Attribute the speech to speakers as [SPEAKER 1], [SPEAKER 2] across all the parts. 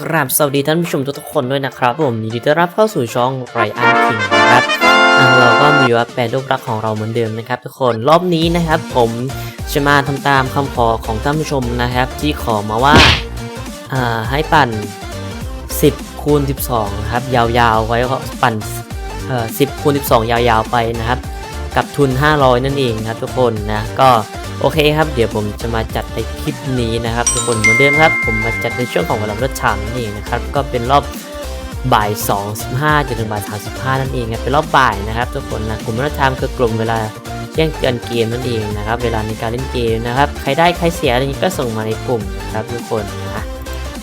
[SPEAKER 1] กราบสวัสดีท่านผู้ชมทุกคนด้วยนะครับ ผมยินดีต้อนรับเข้าสู่ช่องไรอันคิงนะครับอ่าเราก็มีว่าแปลรูปรักของเราเหมือนเดิมนะครับ ทุกคนรอบนี้นะครับ ผมจะมาทำตามคำขอของท่านผู้ชมนะครับ ที่ขอมาว่าอ่าให้ปั่น 10คูณ12นะครับยาวๆไว้ปั่นเอ่อ10คูณ12 ยาวๆไปนะครับ กับทุน 500 นั่นเองนะครับทุกคนนะก็ โอเคครับเดี๋ยวผมจะมาจัดในคลิปนี้นะครับทุกคนเหมือนเดิมครับ ผมมาจัดในช่วงของวันรับรถชามนั่นเองนะครับก็เป็นรอบบ่าย2 15จนถึงบ่าย35 นั่นเองครับเป็นรอบบ่ายนะครับทุกคนนะกลุ่มรถชามคือกลุ่มเวลาแจ้งเตือนเกมนั่นเองนะครับเวลาในการเล่นเกมนะครับใครได้ใครเสียอะไรนี้ก็ส่งมาในกลุ่มนะครับทุกคนนะ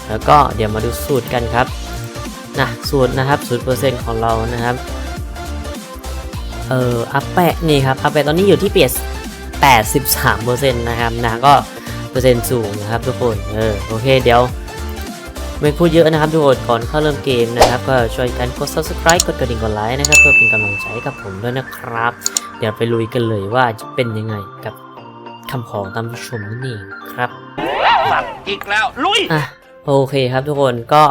[SPEAKER 1] แล้วก็เดี๋ยวมาดูสูตรกันครับนะสูตรนะครับสูตรเปอร์เซ็นต์ของเรานะครับเอออัปแปะนี่ครับอัปแปะตอนนี้อยู่ที่เปียส 83%นะครับนะก็เปอร์เซ็นต์สูงนะครับทุกคนเออโอเคเดี๋ยวไม่พูดเยอะนะครับทุกคนก่อนเข้าเริ่มเกมนะครับ ก็ช่วยกันกด subscribe กดกระดิ่งกดไลค์นะครับ เพื่อเป็นกำลังใจให้กับผมด้วยนะครับ เดี๋ยวไปลุยกันเลยว่าจะเป็นยังไงกับคำขอตามผู้ชมนั่นเองครับ
[SPEAKER 2] สัตว์อีกแล้วลุย
[SPEAKER 1] อะโอเคครับทุกคนก็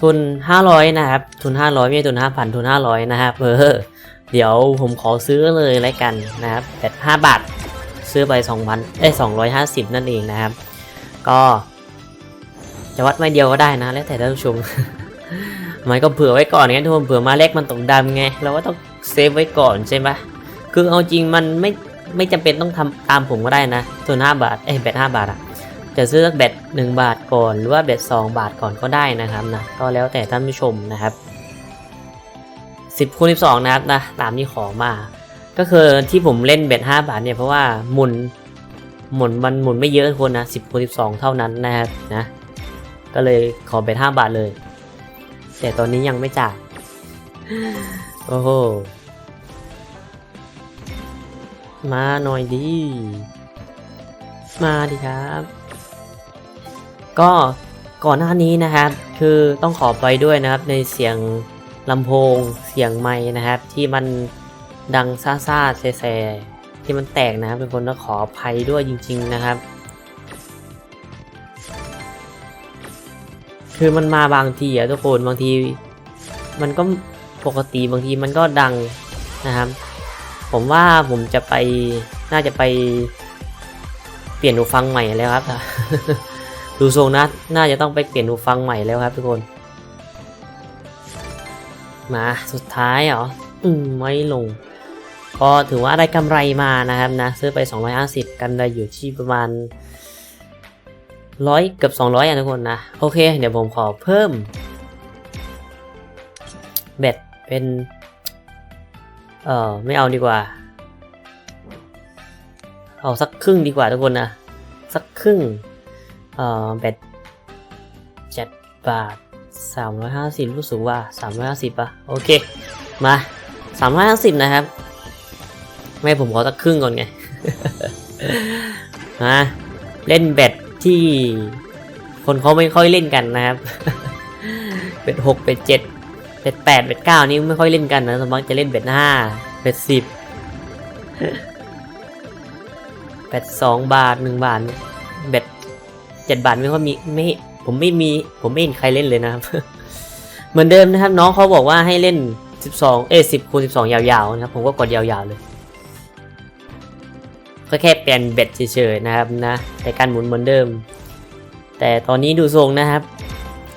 [SPEAKER 1] ทุน 500 นะครับ ทุน 500 ไม่ใช่ทุน 5,000 ทุน 500 นะครับเออเดี๋ยวผมขอซื้อเลยแล้วกันนะครับแต่5บาท ซื้อไป2,000เอ้ย250 นั่นเองนะครับ ก็จะวัดไม่เดียวก็ได้นะ แล้วแต่ท่านผู้ชม มันก็เผื่อไว้ก่อนไงทุกคนเผื่อมาเล็กมันตกดำไงเราก็ต้องเซฟไว้ก่อนใช่ไหมคือเอาจริงมันไม่ไม่จำเป็นต้องทำตามผมก็ได้นะทุน5บาทเอ้ยแบต5บาทอะจะซื้อแบตหนึ่งบาทก่อนหรือว่าแบตสองบาทก่อนก็ได้นะครับนะก็แล้วแต่ท่านผู้ชมนะครับสิบคูณสิบสองนะครับนะตามที่ขอมา ก็คือที่ผมเล่นแบตห้าบาทเนี่ยเพราะว่าหมุนหมุนมันหมุนไม่เยอะคนนะสิบคูณสิบสองเท่านั้นนะครับนะก็เลยขอแบตห้าบาทเลย แต่ตอนนี้ยังไม่จ่ายโอ้โหมาหน่อยดี มาดิครับ ก็ก่อนหน้านี้นะครับ คือต้องขอไปด้วยนะครับในเสียงลำโพงเสียงไม้นะครับ ที่มัน ดังซ่าซ่าๆแซๆที่มันแตกนะครับทุกคนต้องขออภัยด้วยจริง ๆนะครับ คือมันมาบางทีอะทุกคนบางที มันก็ปกติบางทีมันก็ดังนะครับ ผมว่าผมจะไปน่าจะไปเปลี่ยนหูฟังใหม่แล้วครับ ดูทรงนะน่าจะต้องไปเปลี่ยนหูฟังใหม่แล้วครับ ทุกคน มาสุดท้ายเหรออืมไม่ลง ก็ถือว่าได้กำไรมานะครับนะซื้อไป 250 กันได้อยู่ที่ประมาณร้อยเกือบ200อะทุกคนนะ โอเค เดี๋ยวผมขอเพิ่มแบตเป็น เออไม่เอาดีกว่า เอาสักครึ่งดีกว่าทุกคนนะ สักครึ่ง เออแบตเจ็ดบาทสามร้อยห้าสิบรู้สึกว่าสามร้อยห้าสิบป่ะ โอเค มาสามร้อยห้าสิบนะครับ ไม่ผมขอสักครึ่งก่อนไงมาเล่นแบตที่ คนเขาไม่ค่อยเล่นกันนะครับเบ็ดหกเบ็ดเจ็ดเบ็ดแปดเบ็ดเก้านี่ไม่ค่อยเล่นกันนะสมมติจะเล่นเบ็ดห้าเบ็ดสิบแบตสองบาทหนึ่งบาทแบตเจ็ดบาทไม่ค่อยมีไม่ผมไม่มีผมไม่เห็นใครเล่นเลยนะครับ เหมือนเดิมนะครับ น้องเขาบอกว่าให้เล่นสิบสองเอ้สิบคูณสิบสองยาวๆนะครับ ผมก็กดยาวๆเลย ก็แค่เปลี่ยนเบ็ดเฉยๆนะครับนะแต่การหมุนเหมือนเดิม แต่ตอนนี้ดูทรงนะครับ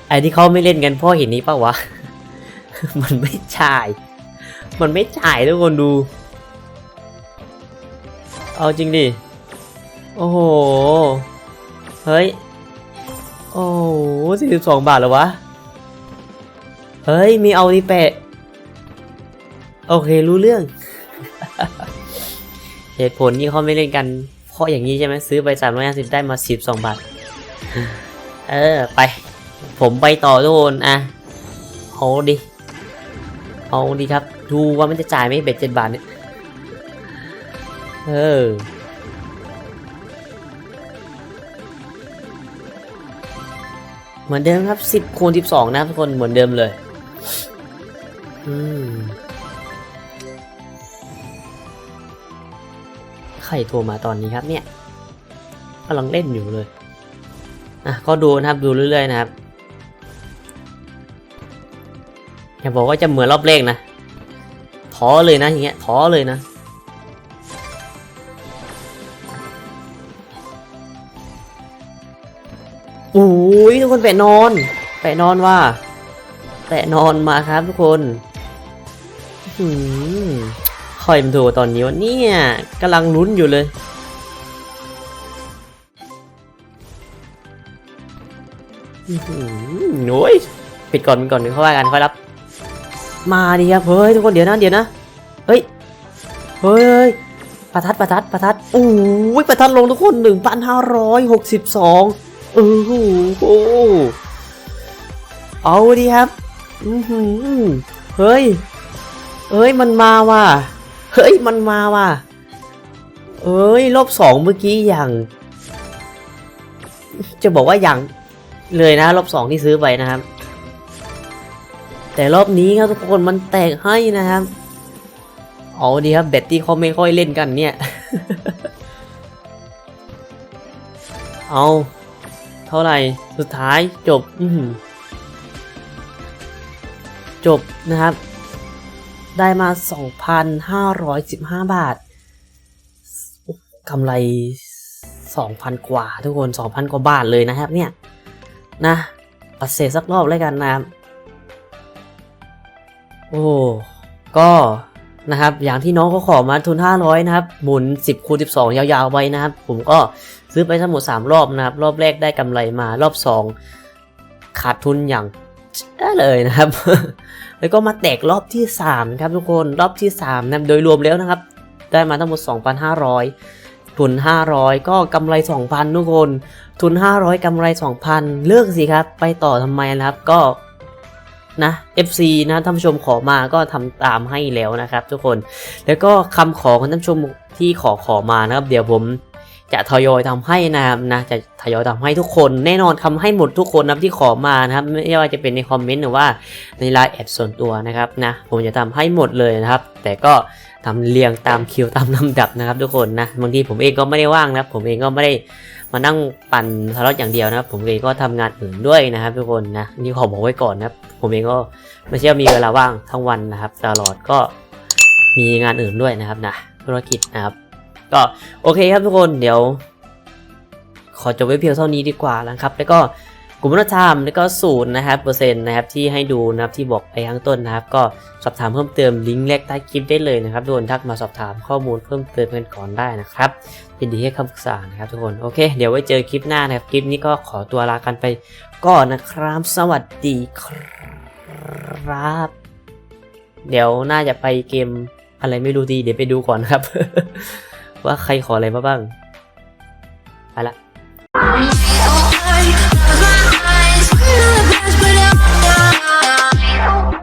[SPEAKER 1] ไอ้ที่เขาไม่เล่นกันพ่อเห็นนี้ปะวะ มันไม่จ่าย มันไม่จ่ายทุกคนดู เอาจริงดิ โอ้โห เฮ้ย โอ้สี่สิบสองบาทเหรอวะ เฮ้ย มีเอาดิแปะ โอเครู้เรื่อง เหตุผลที่เขาไม่เล่นกัน เพราะอย่างนี้ใช่ไหมซื้อไปสามร้อยห้าสิบได้มาสิบสองบาท เออไป ผมไปต่อทุกคนอะเอาดิเอาดีครับ ดูว่ามันจะจ่ายไหมเบ็ดเจ็ดบาทเนี่ย เออ เหมือนเดิมครับสิบคูณสิบสองนะทุกคนเหมือนเดิมเลย อืม ใครโทรมาตอนนี้ครับเนี่ยกำลังเล่นอยู่เลยอะก็ดูนะครับดูเรื่อยๆนะครับอย่าบอกว่าจะเหมือนรอบเลขนะท้อเลยนะอย่างเงี้ยท้อเลยนะโอ้ยทุกคนแปะนอน แปะนอนว่า แปะนอนมาครับทุกคนอื้อหือ คอยมันโทรตอนนี้วะเนี่ยกำลังลุ้นอยู่เลยหือโอ้ยปิดก่อนปิดก่อนเดี๋ยวค่อยว่ากันค่อยรับ มาดีครับเฮ้ยทุกคนเดี๋ยวนะเดี๋ยวนะ เฮ้ย เฮ้ยประทัดประทัดประทัดโอ้ยประทัดลงทุกคนหนึ่งพันห้าร้อยหกสิบสองเออโอ้โหเอาดีครับ อือหือเฮ้ยเอ้ย มันมาว่ะ เฮ้ย มันมาว่ะ เอ้ย รอบสองเมื่อกี้อย่าง จะบอกว่าอย่างเลยนะ รอบสองที่ซื้อไปนะครับ แต่รอบนี้ครับทุกคนมันแตกให้นะครับเอาดีครับแบตที่เขาไม่ค่อยเล่นกันเนี่ย เอา เท่าไหร่ สุดท้ายจบ จบนะครับ ได้มา 2,515 บาทกำไร 2,000 กว่า ทุกคน 2,000 กว่าบาทเลยนะครับเนี่ย นะปัดเศษสักรอบแล้วกันนะครับ โอ้ ก็นะครับ อย่างที่น้องเขาขอมาทุน 500 นะครับ หมุน 10คูณ12 ยาวๆไว้นะครับ ผมก็ซื้อไปทั้งหมด 3 รอบนะครับ รอบแรกได้กำไรมา รอบ 2 ขาดทุนอย่าง ได้เลยนะครับ แล้วก็มาแตกรอบที่3ครับทุกคนรอบที่3นะโดยรวมแล้วนะครับ ได้มาทั้งหมด 2,500 ทุน 500 ก็กำไร 2,000 ทุกคน ทุน 500กำไร 2,000 เลือกสิครับ ไปต่อทำไมนะครับก็นะ FC นะท่านผู้ชมขอมาก็ทำตามให้แล้วนะครับ ทุกคน แล้วก็คำขอของท่านผู้ชมที่ขอขอมานะครับ เดี๋ยวผม จะทยอยทำให้นะครับนะจะทยอยทำให้ทุกคนแน่นอนทำให้หมดทุกคนนะที่ขอมานะครับไม่ว่าจะเป็นในคอมเมนต์หรือว่าในไลน์แอดส่วนตัวนะครับนะผมจะทำให้หมดเลยนะครับ แต่ก็ทำเรียงตามคิวตามลำดับนะครับ ทุกคนนะบางทีผมเองก็ไม่ได้ว่างนะครับ ผมเองก็ไม่ได้มานั่งปั่นทารอตอย่างเดียวนะครับ ผมเองก็ทำงานอื่นด้วยนะครับ ทุกคนนะนี่ขอบอกไว้ก่อนนะครับ ผมเองก็ไม่ใช่ว่ามีเวลาว่างทั้งวันนะครับ ตลอดก็มีงานอื่นด้วยนะครับนะธุรกิจนะครับ ก็โอเคครับทุกคนเดี๋ยว ขอจบไว้เพียงเท่านี้ดีกว่านะครับ แล้วก็กลุ่มรัฐธรรมแล้วก็ศูนย์นะครับเปอร์เซ็นต์นะครับที่ให้ดูนะครับที่บอกไปข้างต้นนะครับ ก็สอบถามเพิ่มเติมลิงก์แรกใต้คลิปได้เลยนะครับโดนทักมาสอบถามข้อมูลเพิ่มเติมกันก่อนได้นะครับยินดีให้คำปรึกษานะครับทุกคนโอเค เดี๋ยวไว้เจอคลิปหน้านะครับคลิปนี้ก็ขอตัวลากันไปก่อนนะครับ สวัสดีครับ เดี๋ยวน่าจะไปเกมอะไรไม่รู้ดีเดี๋ยวไปดูก่อนครับ ว่าใครขออะไรมาบ้างไปละ